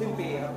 สิ้นปีครับ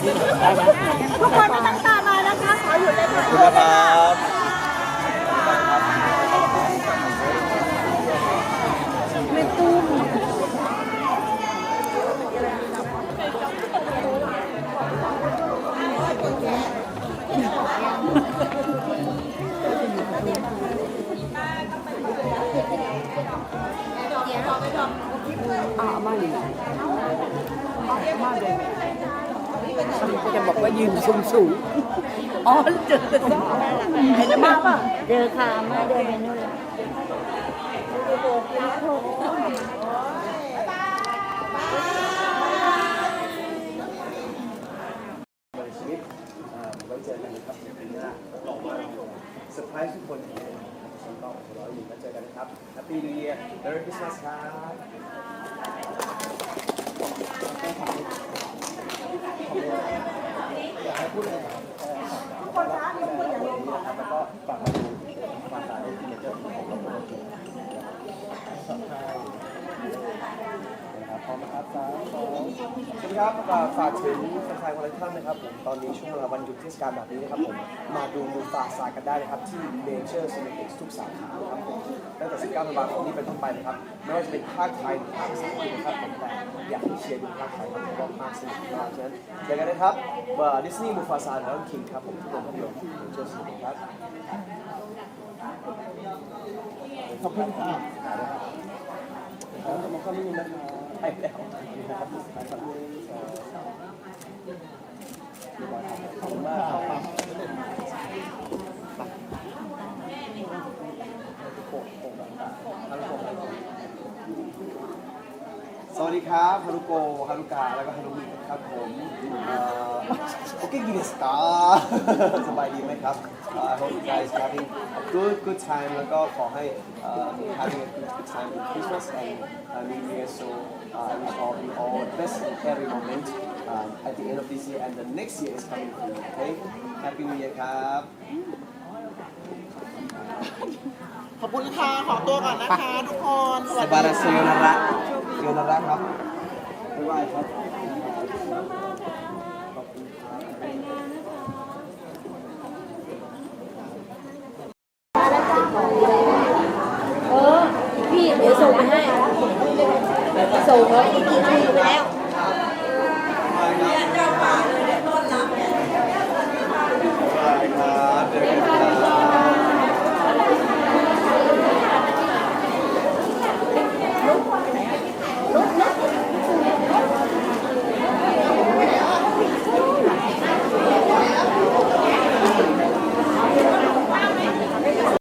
ทุกคนไม่ต้งตามานะคะ ขออยู่ในถ่ายขอบคุณนะครับไม่ตุ้ม จะบอกว่ายืนสูงสูงอ๋อเจอสองเห็นมากป่ะเจอค่ะมาเดินไปนู่นในชีวิตอ่าไว้เจอกันนะครับในปีหน้าต่อมาเซอร์ไพรส์ทุกคนฉันก็รออยู่แล้วเจอกันนะครับ Happy New Year Merry Christmas ครับอยากให้พูดอะไรทุกคนคะทุกคนอย่าลงก่อนแล้วก็ฝากมาดูฝากขายในที่เจอของเราโปรโมชั่น นะครับพร้อมนะครับสามสองสวัสดีครับฝากฝากถึงแฟนๆคนละท่านนะครับผมตอนนี้ช่วงเวลาวันหยุดเทศกาลแบบนี้นะครับผมมาดูมูฟาซากันได้นะครับที่เนเจอร์ซีนิเอ็กซ์ทุกสาขานะครับผมตั้งแต่ 19ธันวาคมนี้เป็นต้นไปนะครับไม่ว่าจะเป็นภาคไทยหรือภาคภาษาอังกฤษนะครับผมแต่อยากให้เชียร์ดูภาคไทยครับเพราะว่าภาคสนุกมากฉะนั้นเจอกันนะครับดิสนีย์มูฟาซาแล้วคิงครับผมที่โรงภาพยนตร์เนเจอร์ซีนิเอ็กซ์ครับขอบคุณครับ แล้วจะมาเข้ารูปนะครับไปแล้วนะครับขอบคุณมากครับ วัสดีครับฮารุโกฮารุกา แล้วก็ฮารุมิครับผมเอ่อโอเคกินสตาร์สบายดีไหมครับ I hope you guys having a good good time แล้วก็ขอให้ uh, having a good, good time in Christmas and uh, New Year so uh, I wish all you all the best in every moment um, at the end of this year and the next year is coming through okay Happy New Year ครับขอบคุณค่ะ ขอตัวก่อนนะคะทุกคน สวัสสดีบาราค่ะ เซโยนาระโยนะครับบ๊ายบายครับขอบคุณครับเออพี่เดี๋ยวส่งไปให้ ส่งแล้วอีกทีนึงไปแล้ว